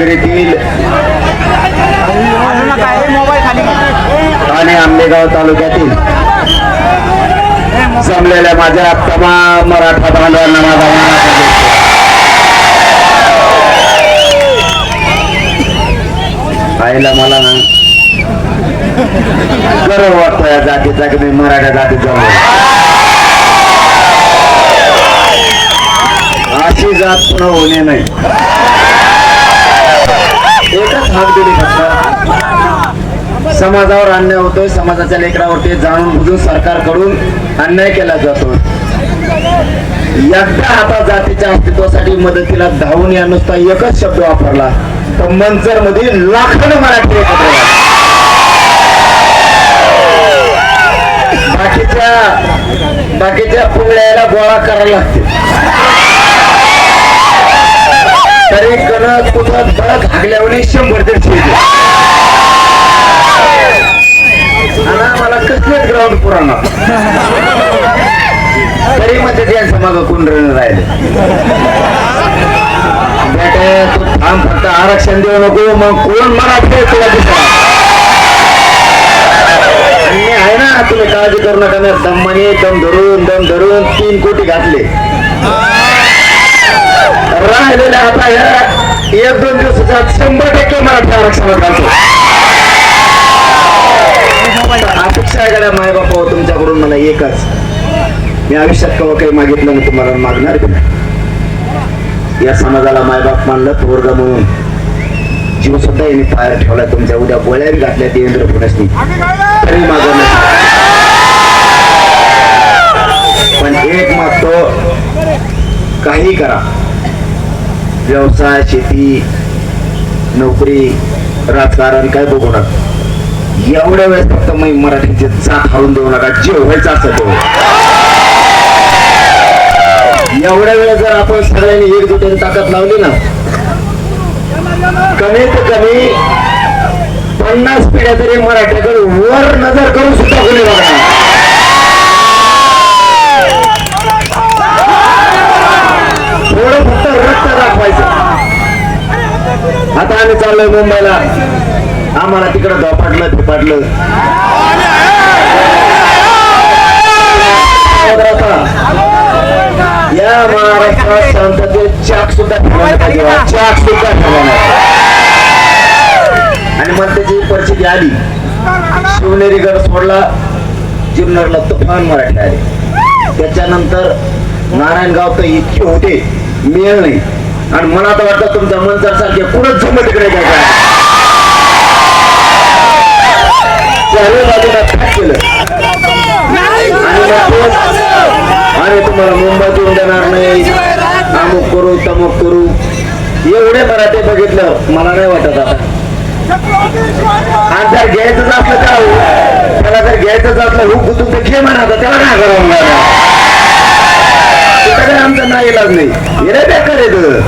रत्नागिरीतील आणि आंबेगाव तालुक्यातील जमलेल्या माझ्या तमाम मराठा बांधवांना माझा. आईला मला ना गर्व वाटतो या जातीचा की मी मराठा जातीत जमलो अशी जात पुन्हा होणे नाही. एकच हाक दिली फक्त. समाजावर अन्याय होतोय समाजाच्या लेकरावरती जाणून बुजून सरकारकडून अन्याय केला जातो. एकदा आता जातीच्या अस्तित्वासाठी मदतीला धावून या नुसता एकच शब्द वापरला. तर मंचरमध्ये लाखानं मराठी एकत्र बाकीच्या बाकीच्या पुंगळ्याला गोळा करायला लागते तरी कणत कुठं बळत हागल्यावर शंभर दीडशे येते. आणि आम्हाला कसलेच ग्राउंड पुराणा. तरी मध्ये त्यांचं मागं कोण राहिले. तू थांब फक्त आरक्षण देऊ नको मग कोण मराठी तुला दिसला मी आहे ना तुम्ही काळजी करू नका दम दमाने दम धरून दम धरून तीन कोटी घातले. राहिलेल्या आता या एक दोन दिवसात शंभर टक्के मराठी आरक्षणात घालतो. अपेक्षा आहे माय बापा हो, तुमच्याकडून मला एकच. मी आयुष्यात कवा काही मागितलं ना तुम्हाला मागणार की नाही. या समाजाला मायबाप मानलं पोरग म्हणून. जीव सुद्धा यांनी पायर ठेवला तुमच्या. उद्या गोळ्या घातल्या देवेंद्र फडणवीसनी. तरी माझं पण एक मागतो काही करा. व्यवसाय शेती नोकरी राजकारण काय बघू नका. एवढ्या वेळेस फक्त मी मराठीचे चाक हाळून देऊ नका. जे व्हायचं असं तो एवढ्या वेळेस जर आपण सगळ्यांनी एकजुटीने ताकद लावली ना कमीत कमी पन्नास पिढ्या तरी मराठ्याकडे वर नजर करून सुद्धा कोणी बघा थोडं फक्त रक्त दाखवायचं वेगाने आम्ही चाललोय मुंबईला. आम्हाला तिकडं धोपाटलं फिपाटलं या महाराष्ट्रात शांततेत चाक सुद्धा ठेवायला चाक सुद्धा ठेवायला आणि मग त्याची परिस्थिती आली शिवनेरी गड सोडला जुन्नरला तुफान मराठी आले त्याच्यानंतर नारायणगाव तर इतके होते मिळेल नाही. आणि मला तर वाटतं तुमच्या मनसर सारखे पुढे झुंब तिकडे जायचं बाजूला पॅक केलं. अरे तुम्हाला मुंबईत येऊन देणार नाही. अमुक करू तमुक करू. एवढे मराठी बघितलं मला नाही वाटत आता. आणि जर घ्यायचंच असलं त्याला जर घ्यायचंच असलं हुक गुतून तर घे म्हणा त्याला काय करावं लागणार? तिकडे आमचा नाही इलाज नाही. हे बेकार एकदा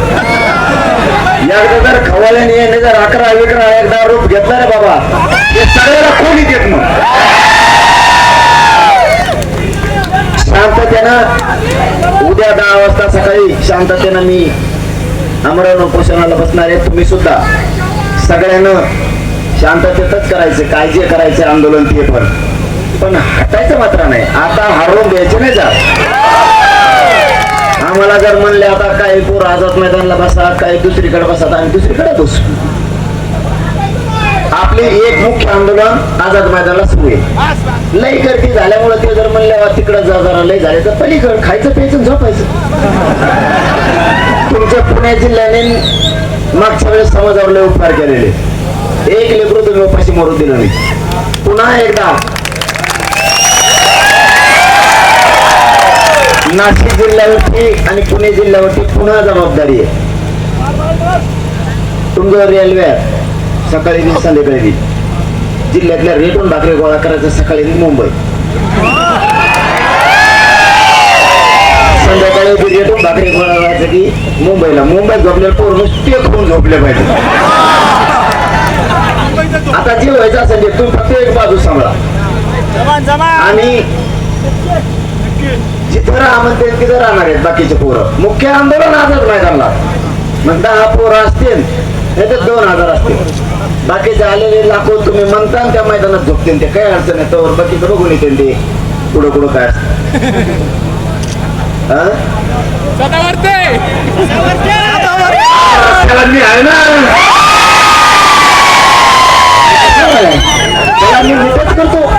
जर खवाल्याने याने जर अकरा विकरा एकदा रूप घेतला रे बाबा ते सगळ्याला कोणी देत मग? शांततेनं उद्या दहा वाजता सकाळी शांततेनं मी अमरावती उपोषणाला बसणार आहे तुम्ही सुद्धा. सगळ्यांना शांततेतच करायचं काय जे करायचे आंदोलन ते पण. पण हटायचं मात्र नाही. आता हरवून द्यायचे नाही जात आम्हाला जर म्हणले आता काही पोर आझाद मैदानला बसा काही दुसरीकडे बसा तर आम्ही दुसरीकडे बसू. आपले एक मुख्य आंदोलन आझाद मैदानाला सुरू आहे. लई गर्दी झाल्यामुळे ते जर म्हणले "वा, तिकडं जा जरा लई झाले तर पलीकड खायचं प्यायचं झोपायचं. तुमच्या पुणे जिल्ह्याने मागच्या वेळेस समाजावर लय उपकार केलेले. एक लेकरू तुम्ही उपाशी मरू दिलं नाही. पुन्हा एकदा नाशिक जिल्ह्यावरती आणि पुणे जिल्ह्यावरती पुन्हा जबाबदारी आहे. तुमचं रेल्वे. सकाळी बी संध्याकाळी बी जिल्ह्यातल्या रेटून भाकरी गोळा करायचं सकाळी बी मुंबई. संध्याकाळी बी रेटून भाकरी गोळा करायचं की मुंबईला. मुंबईत झोपलेलं पोर नुसते खून झोपले पाहिजे. आता जे व्हायचं असेल ते तुम्ही फक्त एक बाजू सांभाळा. आणि किती राहा म्हणते तिथं राहणार आहेत बाकीचे पोरं. मुख्य आंदोलन आजच मैदानला. मग दहा पोरं असतील नाही तर दोन हजार असतील. बाकीचे आलेले लाखो तुम्ही म्हणता त्या मैदानात झोपतील ते. काय अडचण आहे तर बाकीचं बघून येते ते. कुठं कुठं काय असतं. मी आहे ना. मी करतो.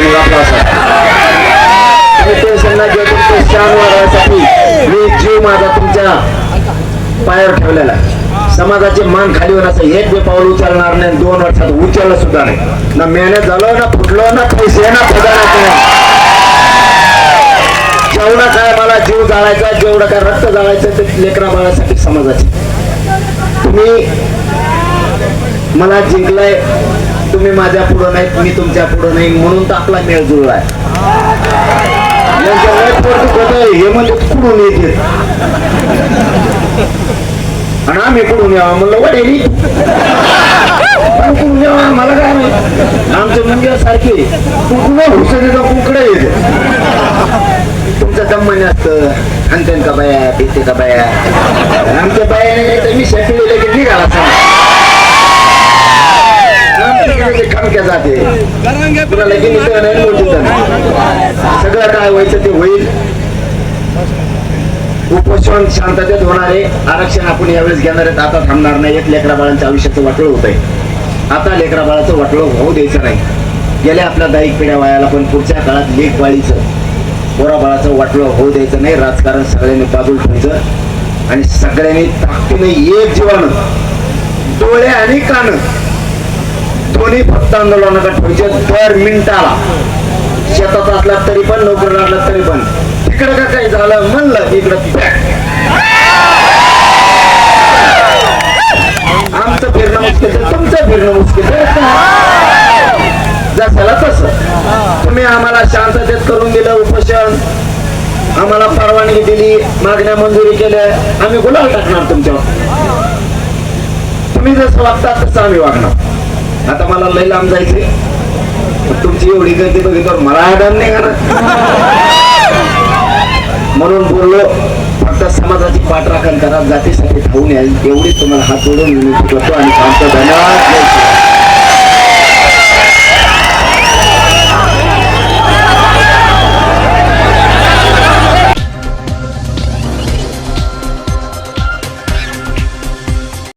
मग आपला असा. टेन्शन नाही घेऊ शान वाढवायसाठी मी जीव माझा तुमच्या पायावर ठेवलेला आहे. समाजाचे मान खाली होण्याचं एक बी पाऊल उचलणार नाही दोन वर्षात उचललं सुद्धा नाही. ना मेहनत झालो ना फुटलो ना पैसे ना पगार जेवढा काय मला जीव जाळायचा जेवढं काय रक्त जाळायचं ते लेकरा बाळासाठी समाजाचे. तुम्ही मला जिंकलाय तुम्ही माझ्या पुढं नाहीत मी तुमच्या पुढं नाही म्हणून तर आपला मेळ जुळलाय. हे म्हणजे कुठून येते आणि आम्ही कुठून यावं म्हणलं वडेली कुठून यावं मला काय नाही आमचे मुंग्या सारखे कुठून हुसडे कुकडे येते तुमचं दम्मन असतं आणि त्यांचा बाया पिते का बाया आमच्या बाया नाही तर की तुला लगेच इथं नाही मोठी सगळं काय व्हायचं ते होईल. उपोषण शांततेत होणारे आरक्षण आपण यावेळेस घेणार आहेत. आता थांबणार नाही. एक लेकरा बाळांच्या आयुष्याचं वाटळ होत आहे आता लेकरा बाळाचं वाटळ होऊ द्यायचं नाही. गेल्या आपल्या दाईक पिढ्या वयाला पण पुढच्या काळात लेख बाळीचं पोरा बाळाचं वाटलं होऊ द्यायचं नाही. राजकारण सगळ्यांनी बाजूल ठेवायचं. आणि सगळ्यांनी ताकदीने एक जीवानं डोळे आणि कान दोन्ही फक्त आंदोलनाकडे ठेवायचे दर मिनिटाला. शेतात असला तरी पण नोकरीला असला तरी पण. तिकडं का काही झालं म्हणलं इकडं आमचं फिरणं मुश्किल तर तुमचं फिरणं मुश्किल आहे. जसाला तसं. तुम्ही आम्हाला शांततेत करून दिलं उपोषण. आम्हाला परवानगी दिली मागण्या मंजुरी केल्या. आम्ही गुलाल टाकणार तुमच्यावर. तुम्ही जसं वागता तसं आम्ही वागणार. आता मला लय लांब जायचे तुमची एवढी गर्दी बघितल्यावर मला आदान नाही का म्हणून बोललो फक्त समाजाची पाठराखण करा जातीसाठी धावून याल एवढीच तुम्हाला हात जोडून विनंती करतो आणि सांगतो धन्यवाद.